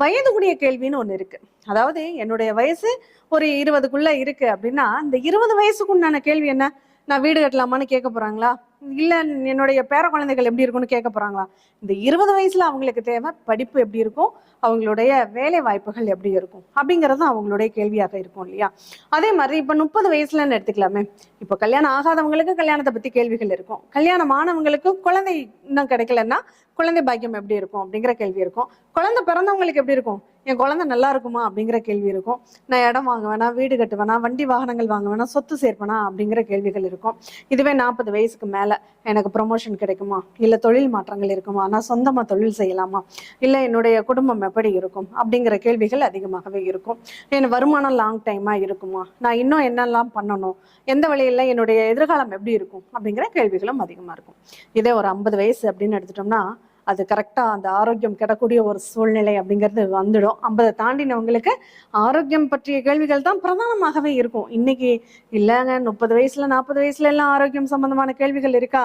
வயதுக்குடைய கேள்வின்னு ஒன்று இருக்கு. அதாவது என்னுடைய வயசு ஒரு இருபதுக்குள்ள இருக்கு அப்படின்னா இந்த இருபது வயசுக்கு உண்டான கேள்வி என்ன? நான் வீடு கட்டலாமான்னு கேட்க போறாங்களா? இல்லை என்னுடைய பேர குழந்தைகள் எப்படி இருக்கும்னு கேட்க போறாங்களா? இந்த இருபது வயசுல அவங்களுக்கு தேவை படிப்பு எப்படி இருக்கும்? அவங்களுடைய வேலை வாய்ப்புகள் எப்படி இருக்கும்? அப்படிங்கறதும் அவங்களுடைய கேள்வியாக இருக்கும் இல்லையா? அதே மாதிரி இப்போ முப்பது வயசுலன்னு எடுத்துக்கலாமே. இப்போ கல்யாணம் ஆகாதவங்களுக்கு கல்யாணத்தை பற்றி கேள்விகள் இருக்கும். கல்யாணம் ஆனவங்களுக்கு குழந்தை இன்னும் கிடைக்கலன்னா குழந்தை பாக்கியம் எப்படி இருக்கும் அப்படிங்கிற கேள்வி இருக்கும். குழந்தை பிறந்தவங்களுக்கு எப்படி இருக்கும்? என் குழந்தை நல்லா இருக்குமா அப்படிங்கிற கேள்வி இருக்கும். நான் இடம் வாங்குவேனா வீடு கட்டுவேனா வண்டி வாகனங்கள் வாங்குவேனா சொத்து சேர்ப்பேனா அப்படிங்கிற கேள்விகள் இருக்கும். இதுவே நாற்பது வயசுக்கு மேலே எனக்கு ப்ரொமோஷன் கிடைக்குமா? இல்லை தொழில் மாற்றங்கள் இருக்குமா? நான் சொந்தமாக தொழில் செய்யலாமா? இல்லை என்னுடைய குடும்பம் எப்படி இருக்கும்? அப்படிங்கிற கேள்விகள் அதிகமாகவே இருக்கும். என் வருமானம் லாங் டைமாக இருக்குமா? நான் இன்னும் என்னெல்லாம் பண்ணணும்? எந்த வழியில என்னுடைய எதிர்காலம் எப்படி இருக்கும்? அப்படிங்கிற கேள்விகளும் அதிகமாக இருக்கும். இதே ஒரு ஐம்பது வயசு அப்படின்னு எடுத்துட்டோம்னா அது கரெக்டா அந்த ஆரோக்கியம் கிடக்கூடிய ஒரு சூழ்நிலை அப்படிங்கிறது வந்துடும். ஐம்பதை தாண்டினவங்களுக்கு ஆரோக்கியம் பற்றிய கேள்விகள் தான் பிரதானமாகவே இருக்கும். இன்னைக்கு இல்லைங்க முப்பது வயசுல நாற்பது வயசுல எல்லாம் ஆரோக்கியம் சம்பந்தமான கேள்விகள் இருக்கா?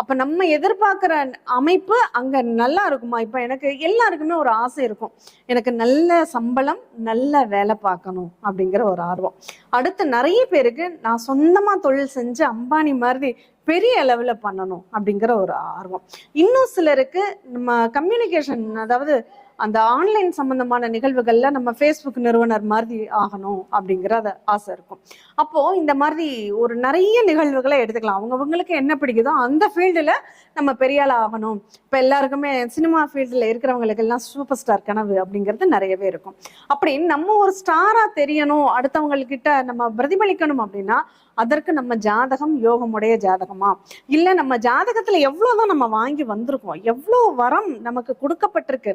அப்ப நம்ம எதிர்பார்க்கிற அமைப்பு அங்க நல்லா இருக்குமா? இப்ப எனக்கு எல்லாருக்குமே ஒரு ஆசை இருக்கும். எனக்கு நல்ல சம்பளம் நல்ல வேலை பார்க்கணும் அப்படிங்கிற ஒரு ஆர்வம். அடுத்து நிறைய பேருக்கு நான் சொந்தமா தொழில் செஞ்சு அம்பானி மாதிரி பெரிய அளவுல பண்ணணும் அப்படிங்கிற ஒரு ஆர்வம். இன்னும் சிலருக்கு நம்ம கம்யூனிகேஷன் அதாவது அந்த ஆன்லைன் சம்பந்தமான நிகழ்வுகள்ல நம்ம ஃபேஸ்புக் நிறுவனர் மாதிரி ஆகணும் அப்படிங்கிற ஆசை இருக்கும். அப்போ இந்த மாதிரி ஒரு நிறைய நிகழ்வுகளை எடுத்துக்கலாம். அவங்கவுங்களுக்கு என்ன பிடிக்குதோ அந்த ஃபீல்டுல நம்ம பெரிய ஆகணும். இப்ப எல்லாருக்குமே சினிமா ஃபீல்டுல இருக்கிறவங்களுக்கு எல்லாம் சூப்பர் ஸ்டார் கனவு அப்படிங்கிறது நிறையவே இருக்கும். அப்படின்னு நம்ம ஒரு ஸ்டாரா தெரியணும் அடுத்தவங்கக்கிட்ட நம்ம பிரதிபலிக்கணும் அப்படின்னா அதற்கு நம்ம ஜாதகம் யோகமுடைய ஜாதகமா? இல்லை நம்ம ஜாதகத்தில் எவ்வளோதான் நம்ம வாங்கி வந்திருக்கோம் எவ்வளோ வரம் நமக்கு கொடுக்கப்பட்டிருக்கு.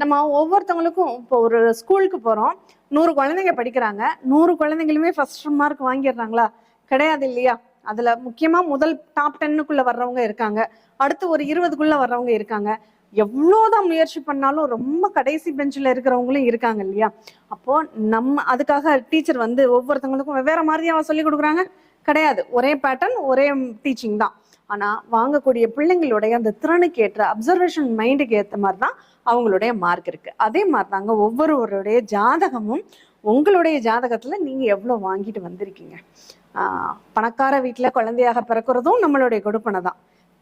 நம்ம ஒவ்வொருத்தவங்களுக்கும் இப்போ ஒரு ஸ்கூலுக்கு போகிறோம் நூறு குழந்தைங்க படிக்கிறாங்க. நூறு குழந்தைங்களுமே ஃபர்ஸ்ட் மார்க் வாங்கிடுறாங்களா? கிடையாது இல்லையா? அதுல முக்கியமா முதல் டாப் டென்னுக்குள்ள வர்றவங்க இருக்காங்க. அடுத்து ஒரு இருபதுக்குள்ள வர்றவங்க இருக்காங்க. எவ்வளோதான் முயற்சி பண்ணாலும் ரொம்ப கடைசி பெஞ்சில் இருக்கிறவங்களும் இருக்காங்க இல்லையா? அப்போ நம்ம அதுக்காக டீச்சர் வந்து ஒவ்வொருத்தவங்களுக்கும் வெவ்வேறு மாதிரியா சொல்லி கொடுக்குறாங்க. கிடையாது. ஒரே பேட்டர்ன் ஒரே டீச்சிங் தான். ஆனால் வாங்கக்கூடிய பிள்ளைங்களுடைய அந்த திறனுக்கு ஏற்ற அப்சர்வேஷன் மைண்டுக்கு ஏற்ற மாதிரி தான் அவங்களுடைய மார்க் இருக்குது அதே மாதிரி தாங்க ஒவ்வொருவருடைய ஜாதகமும் உங்களுடைய ஜாதகத்தில் நீங்கள் எவ்வளோ வாங்கிட்டு வந்திருக்கீங்க? பணக்கார வீட்டில் குழந்தையாக பிறக்கிறதும் நம்மளுடைய கொடுப்பனை தான்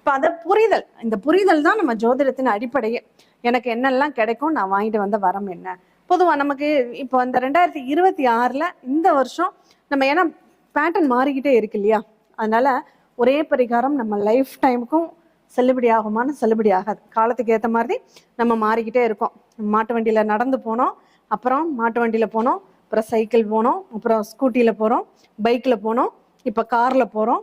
இப்போ அதை புரிதல். இந்த புரிதல் தான் நம்ம ஜோதிடத்தின் அடிப்படையே. எனக்கு என்னெல்லாம் கிடைக்கும் நான் வாங்கிட்டு வந்த வரம் என்ன? பொதுவாக நமக்கு இப்போ இந்த ரெண்டாயிரத்தி இருபத்தி ஆறில் இந்த வருஷம் நம்ம ஏன்னா பேட்டர்ன் மாறிக்கிட்டே இருக்கு இல்லையா? அதனால ஒரே பரிகாரம் நம்ம லைஃப் டைமுக்கும் செல்லுபடி ஆகுமான்னு செல்லுபடி ஆகாது. காலத்துக்கு ஏற்ற மாதிரி நம்ம மாறிக்கிட்டே இருக்கோம். மாட்டு வண்டியில் நடந்து போனோம். அப்புறம் மாட்டு வண்டியில் போனோம். அப்புறம் சைக்கிள் போனோம். அப்புறம் ஸ்கூட்டியில் போகிறோம் பைக்கில் போனோம். இப்போ காரில் போகிறோம்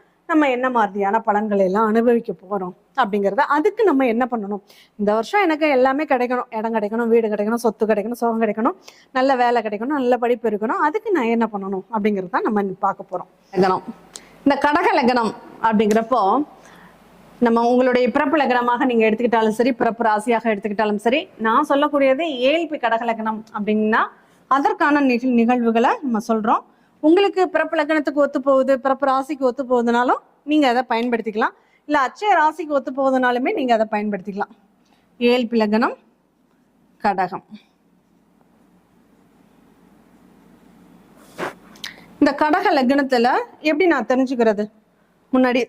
நம்ம என்ன மாதிரியான பலன்களை எல்லாம் அனுபவிக்க போகிறோம் அப்படிங்கிறத அதுக்கு நம்ம என்ன பண்ணணும்? இந்த வருஷம் எனக்கு எல்லாமே கிடைக்கணும். இடம் கிடைக்கணும் வீடு கிடைக்கணும் சொத்து கிடைக்கணும் சுகம் கிடைக்கணும் நல்ல வேலை கிடைக்கணும் நல்ல படிப்பு இருக்கணும். அதுக்கு நான் என்ன பண்ணணும் அப்படிங்கிறத நம்ம பார்க்க போகிறோம் லக்னம். இந்த கடக லக்னம் அப்படிங்கிறப்போ நம்ம உங்களுடைய பிறப்பு லக்னமாக நீங்கள் எடுத்துக்கிட்டாலும் சரி பிறப்பு ராசியாக எடுத்துக்கிட்டாலும் சரி நான் சொல்லக்கூடியது ஏழ்பி கடக லக்னம் அப்படின்னா அதற்கான நிகழ்வுகளை நம்ம சொல்கிறோம் உங்களுக்கு பிறப்பு லக்கணத்துக்கு ஒத்து போகுது பிறப்பு ராசிக்கு ஒத்து போகுதுனாலும் நீங்க அதை பயன்படுத்திக்கலாம். இல்ல அச்சய ராசிக்கு ஒத்து போகுதுனாலுமே நீங்க அதை பயன்படுத்திக்கலாம். ஏழ்பி லக்னம் கடகம். இந்த கடக லக்னத்துல எப்படி நான் தெரிஞ்சுக்கிறது? முன்னாடி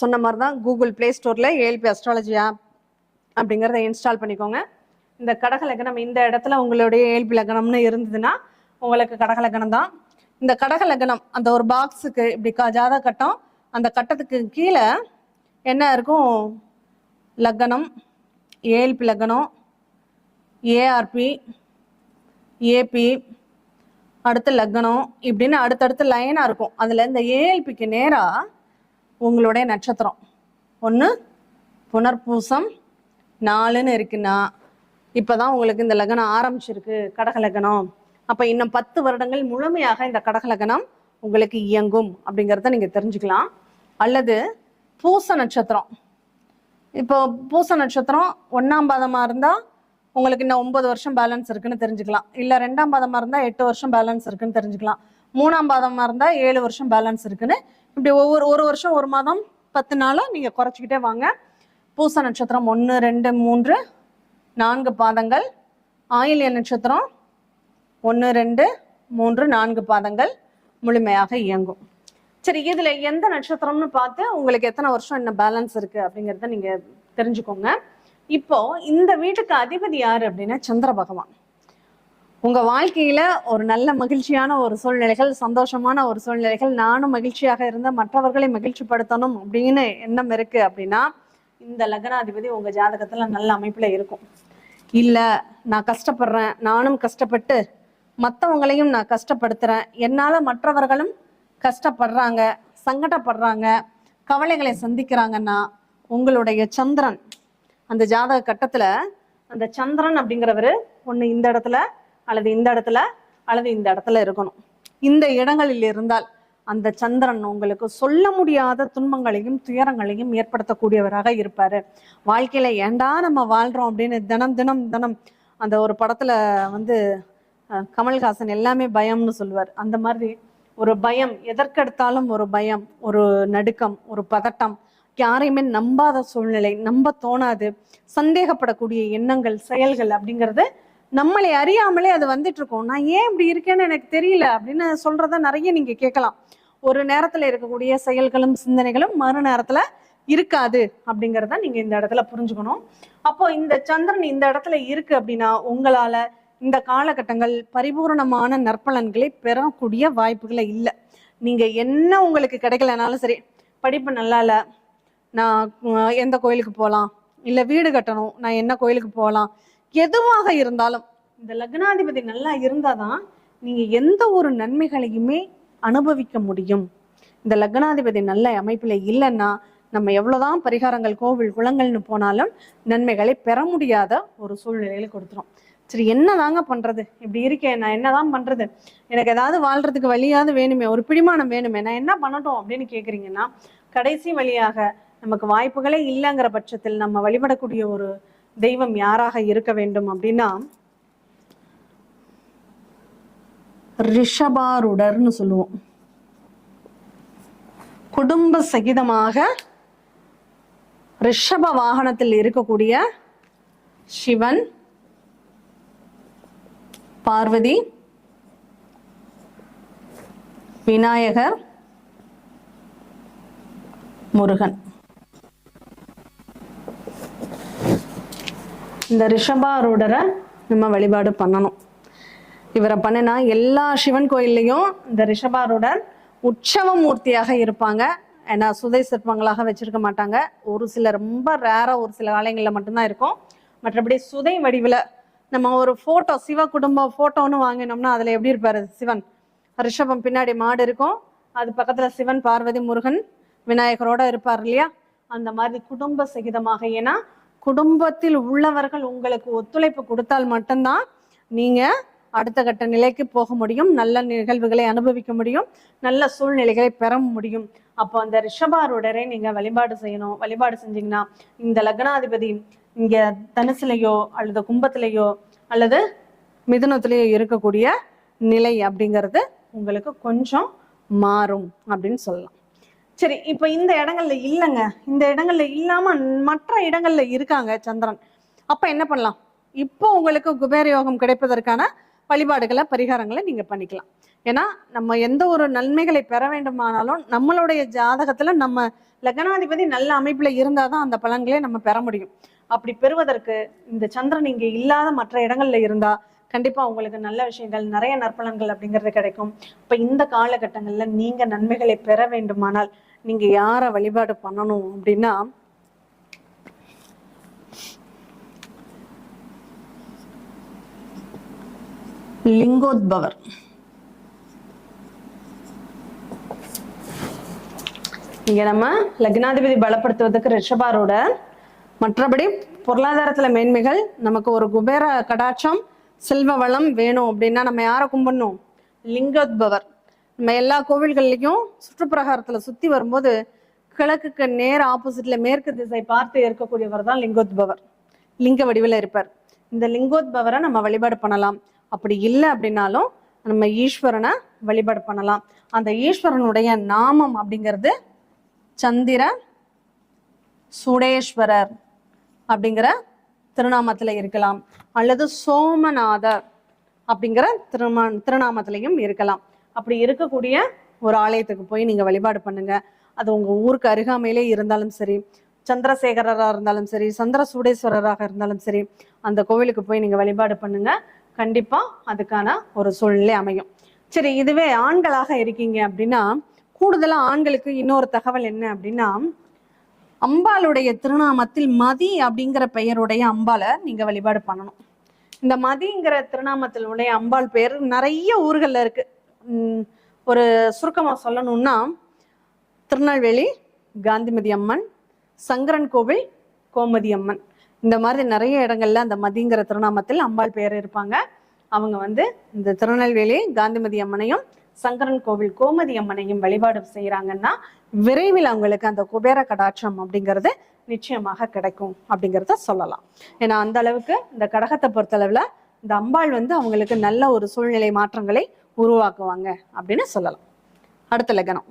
சொன்ன மாதிரி தான் கூகுள் ப்ளே ஸ்டோர்ல ஏஎல்பி அஸ்ட்ராலஜி ஆப் அப்படிங்கிறத இன்ஸ்டால் பண்ணிக்கோங்க. இந்த கடக லக்னம் இந்த இடத்துல உங்களுடைய ஏஎல்பி லக்னம்னு இருந்ததுன்னா உங்களுக்கு கடக லக்னம் தான் இந்த கடக லக்னம் அந்த ஒரு பாக்ஸுக்கு இப்படி க ஜாதக கட்டம் அந்த கட்டத்துக்கு கீழே என்ன இருக்கும்? லக்னம் ஏஎல்பி லக்னம் ஏஆர்பி ஏபி அடுத்து லக்னம் இப்படின்னு அடுத்தடுத்து லைனாக இருக்கும். அதில் இந்த ஏஎல்பிக்கு நேராக உங்களுடைய நட்சத்திரம். ஒன்று புனர்பூசம் நாலுன்னு இருக்குன்னா இப்போ தான் உங்களுக்கு இந்த லக்னம் ஆரம்பிச்சிருக்கு கடக லக்னம். அப்போ இன்னும் பத்து வருடங்கள் முழுமையாக இந்த கடகலகனம் உங்களுக்கு இயங்கும் அப்படிங்கிறத நீங்கள் தெரிஞ்சுக்கலாம். அல்லது பூச நட்சத்திரம். இப்போ பூச நட்சத்திரம் ஒன்றாம் பாதமாக இருந்தால் உங்களுக்கு இன்னும் ஒன்பது வருஷம் பேலன்ஸ் இருக்குன்னு தெரிஞ்சுக்கலாம். இல்லை ரெண்டாம் பாதமாக இருந்தால் எட்டு வருஷம் பேலன்ஸ் இருக்குன்னு தெரிஞ்சுக்கலாம். மூணாம் பாதமாக இருந்தால் ஏழு வருஷம் பேலன்ஸ் இருக்குன்னு. இப்படி ஒவ்வொரு ஒரு வருஷம் ஒரு மாதம் பத்து நாளாக நீங்கள் குறைச்சிக்கிட்டே வாங்க. பூச நட்சத்திரம் ஒன்று ரெண்டு மூன்று நான்கு பாதங்கள். ஆயில்ய நட்சத்திரம் ஒன்று ரெண்டு மூன்று நான்கு பாதங்கள் முழுமையாக இயங்கும். சரி இதில் எந்த நட்சத்திரம்னு பார்த்து உங்களுக்கு எத்தனை வருஷம் என்ன பேலன்ஸ் இருக்கு அப்படிங்கிறத நீங்கள் தெரிஞ்சுக்கோங்க. இப்போ இந்த வீட்டுக்கு அதிபதி யார் அப்படின்னா சந்திர பகவான். உங்கள் வாழ்க்கையில் ஒரு நல்ல மகிழ்ச்சியான ஒரு சூழ்நிலைகள் சந்தோஷமான ஒரு சூழ்நிலைகள் நானும் மகிழ்ச்சியாக இருந்த மற்றவர்களை மகிழ்ச்சிப்படுத்தணும் அப்படின்னு எண்ணம் இருக்கு அப்படின்னா இந்த லக்னாதிபதி உங்கள் ஜாதகத்தில் நல்ல அமைப்பில் இருக்கும். இல்லை நான் கஷ்டப்படுறேன் நானும் கஷ்டப்பட்டு மற்றவங்களையும் நான் கஷ்டப்படுத்துகிறேன் என்னால் மற்றவர்களும் கஷ்டப்படுறாங்க சங்கடப்படுறாங்க கவலைகளை சந்திக்கிறாங்கன்னா உங்களுடைய சந்திரன் அந்த ஜாதக கட்டத்தில் அந்த சந்திரன் அப்படிங்கிறவர் ஒன்று இந்த இடத்துல அல்லது இந்த இடத்துல அல்லது இந்த இடத்துல இருக்கணும். இந்த இடங்களில் இருந்தால் அந்த சந்திரன் உங்களுக்கு சொல்ல முடியாத துன்பங்களையும் துயரங்களையும் ஏற்படுத்தக்கூடியவராக இருப்பார். வாழ்க்கையில் ஏண்டா நம்ம வாழ்கிறோம் அப்படின்னு தினம் தினம் தினம் அந்த ஒரு படத்தில் வந்து கமல்ஹாசன் எல்லாமே பயம்னு சொல்லுவார். அந்த மாதிரி ஒரு பயம் எதற்கெடுத்தாலும் ஒரு பயம் ஒரு நடுக்கம் ஒரு பதட்டம் யாரையுமே நம்பாத சூழ்நிலை நம்ப தோணாது சந்தேகப்படக்கூடிய எண்ணங்கள் செயல்கள் அப்படிங்கிறது நம்மளை அறியாமலே அது வந்துட்டு இருக்கோம் நான் ஏன் இப்படி இருக்கேன்னு எனக்கு தெரியல அப்படின்னு சொல்றத நிறைய நீங்க கேட்கலாம். ஒரு நேரத்துல இருக்கக்கூடிய செயல்களும் சிந்தனைகளும் மறு நேரத்துல இருக்காது அப்படிங்கிறத நீங்க இந்த இடத்துல புரிஞ்சுக்கணும். அப்போ இந்த சந்திரன் இந்த இடத்துல இருக்கு அப்படின்னா உங்களால இந்த காலகட்டங்கள் பரிபூரணமான நற்பலன்களை பெறக்கூடிய வாய்ப்புகளை இல்லை. நீங்கள் என்ன உங்களுக்கு கிடைக்கலனாலும் சரி படிப்பு நல்லா இல்லை நான் எந்த கோயிலுக்கு போகலாம் இல்லை வீடு கட்டணும் நான் என்ன கோயிலுக்கு போகலாம் எதுவாக இருந்தாலும் இந்த லக்னாதிபதி நல்லா இருந்தால் தான் நீங்கள் எந்த ஒரு நன்மைகளையுமே அனுபவிக்க முடியும். இந்த லக்னாதிபதி நல்ல அமைப்பில் இல்லைன்னா நம்ம எவ்வளோதான் பரிகாரங்கள் கோவில் குளங்கள்னு போனாலும் நன்மைகளை பெற முடியாத ஒரு சூழ்நிலையில் கொடுத்துரும். சரி என்னதாங்க பண்றது? இப்படி இருக்கேன் நான் என்னதான் பண்றது? எனக்கு ஏதாவது வாழ்றதுக்கு வழியாவது வேணுமே ஒரு பிடிமானம் வேணுமே நான் என்ன பண்ணட்டும் அப்படின்னு கேக்குறீங்கன்னா கடைசி வழியாக நமக்கு வாய்ப்புகளே இல்லைங்கிற பட்சத்தில் நம்ம வழிபடக்கூடிய ஒரு தெய்வம் யாராக இருக்க வேண்டும் அப்படின்னா ரிஷபாருடர்னு சொல்லுவோம். குடும்ப சகிதமாக ரிஷப வாகனத்தில் இருக்கக்கூடிய சிவன் பார்வதி விநாயகர் முருகன். இந்த ரிஷபாரூடரை நம்ம வழிபாடு பண்ணணும். இவரை பண்ணினா எல்லா சிவன் கோயில்லையும் இந்த ரிஷபாரூடர் உற்சவ மூர்த்தியாக இருப்பாங்க. ஏன்னா சுதை சிற்பங்களாக வச்சிருக்க மாட்டாங்க. ஒரு சில ரொம்ப ரேராக ஒரு சில ஆலயங்களில் மட்டும்தான் இருக்கும். மற்றபடி சுதை வடிவில் நம்ம ஒரு ஃபோட்டோ சிவ குடும்ப ஃபோட்டோன்னு வாங்கினோம்னா அதில் எப்படி இருப்பார்? சிவன். ரிஷபம் பின்னாடி மாடு இருக்கும். அது பக்கத்தில் சிவன் பார்வதி முருகன் விநாயகரோட இருப்பார் இல்லையா? அந்த மாதிரி குடும்ப சகிதமாக. ஏன்னா குடும்பத்தில் உள்ளவர்கள் உங்களுக்கு ஒத்துழைப்பு கொடுத்தால் மட்டும்தான் நீங்கள் அடுத்த கட்ட நிலைக்கு போக முடியும். நல்ல நிகழ்வுகளை அனுபவிக்க முடியும். நல்ல சூழ்நிலைகளை பெற முடியும். அப்போ அந்த ரிஷபாருடரை நீங்கள் வழிபாடு செய்யணும். வழிபாடு செஞ்சீங்கன்னா இந்த லக்னாதிபதி இங்க தனுசுலையோ அல்லது கும்பத்திலேயோ அல்லது மிதுனத்திலேயோ இருக்கக்கூடிய நிலை அப்படிங்கிறது உங்களுக்கு கொஞ்சம் மாறும் அப்படின்னு சொல்லலாம். சரி இப்போ இந்த இடங்கள்ல இல்லைங்க. இந்த இடங்கள்ல இல்லாம மற்ற இடங்கள்ல இருக்காங்க சந்திரன். அப்ப என்ன பண்ணலாம்? இப்போ உங்களுக்கு குபேர யோகம் கிடைப்பதற்கான வழிபாடுகளை பரிகாரங்களை நீங்க பண்ணிக்கலாம். ஏன்னா நம்ம எந்த ஒரு நன்மைகளை பெற வேண்டுமானாலும் நம்மளுடைய ஜாதகத்துல நம்ம லக்னாதிபதி நல்ல அமைப்புல இருந்தாதான் அந்த பலன்களை நம்ம பெற முடியும். அப்படி பெறுவதற்கு இந்த சந்திரன் இங்க இல்லாத மற்ற இடங்கள்ல இருந்தா கண்டிப்பா உங்களுக்கு நல்ல விஷயங்கள் நிறைய நற்பலன்கள் அப்படிங்கிறது கிடைக்கும். இப்ப இந்த காலகட்டங்கள்ல நீங்க நன்மைகளை பெற வேண்டுமானால் நீங்க யாரை வழிபாடு பண்ணணும் அப்படின்னா லிங்கோத்பவர். இங்க நம்ம லக்னாதிபதி பலப்படுத்துவதற்கு ரிஷபாரோட மற்றபடி பொருளாதாரத்துல மேன்மைகள் நமக்கு ஒரு குபேர கடாட்சம் செல்வ வளம் வேணும் அப்படின்னா நம்ம யாரை கும்பிடணும்? லிங்கோத்பவர். நம்ம எல்லா கோவில்கள்லையும் சுற்றுப்பிரகாரத்துல சுத்தி வரும்போது கிழக்குக்கு நேர் ஆப்போசிட்ல மேற்கு திசை பார்த்து இருக்கக்கூடியவர் தான் லிங்கோத்பவர். லிங்க வடிவில் இருப்பார். இந்த லிங்கோத்பவரை நம்ம வழிபாடு பண்ணலாம். அப்படி இல்லை அப்படின்னாலும் நம்ம ஈஸ்வரனை வழிபாடு பண்ணலாம். அந்த ஈஸ்வரனுடைய நாமம் அப்படிங்கிறது சந்திர சுடேஸ்வரர். அப்படிங்கிற திருநாமத்தில் இருக்கலாம். அல்லது சோமநாதர் அப்படிங்கிற திருமா திருநாமத்திலையும் இருக்கலாம். அப்படி இருக்கக்கூடிய ஒரு ஆலயத்துக்கு போய் நீங்கள் வழிபாடு பண்ணுங்க. அது உங்கள் ஊருக்கு அருகாமையிலே இருந்தாலும் சரி சந்திரசேகரராக இருந்தாலும் சரி சந்திர சூடேஸ்வரராக இருந்தாலும் சரி அந்த கோவிலுக்கு போய் நீங்கள் வழிபாடு பண்ணுங்க. கண்டிப்பாக அதுக்கான ஒரு சூழ்நிலை அமையும். சரி இதுவே ஆண்களாக இருக்கீங்க அப்படின்னா கூடுதலாக ஆண்களுக்கு இன்னொரு தகவல் என்ன அப்படின்னா அம்பாளுடைய திருநாமத்தில் மதி அப்படிங்கிற பெயருடைய அம்பாளை நீங்க வழிபாடு பண்ணணும். இந்த மதிங்கிற திருநாமத்தில் உடைய அம்பாள் பேர் நிறைய ஊர்களில் இருக்கு. ஒரு சுருக்கமாக சொல்லணும்னா திருநெல்வேலி காந்திமதி அம்மன் சங்கரன் கோவில் கோமதி அம்மன். இந்த மாதிரி நிறைய இடங்கள்ல அந்த மதிங்கிற திருநாமத்தில் அம்பாள் பேர் இருப்பாங்க. அவங்க வந்து இந்த திருநெல்வேலி காந்திமதி அம்மனையும் சங்கரன் கோவில் கோமதி அம்மனையும் வழிபாடு செய்யறாங்கன்னா விரைவில் அவங்களுக்கு அந்த குபேர கடாட்சம் அப்படிங்கிறது நிச்சயமாக கிடைக்கும் அப்படிங்கிறத சொல்லலாம். ஏன்னா அந்த அளவுக்கு இந்த கடகத்தை பொறுத்தளவில் இந்த அம்பாள் வந்து அவங்களுக்கு நல்ல ஒரு சூழ்நிலை மாற்றங்களை உருவாக்குவாங்க அப்படின்னு சொல்லலாம். அடுத்த லக்னம்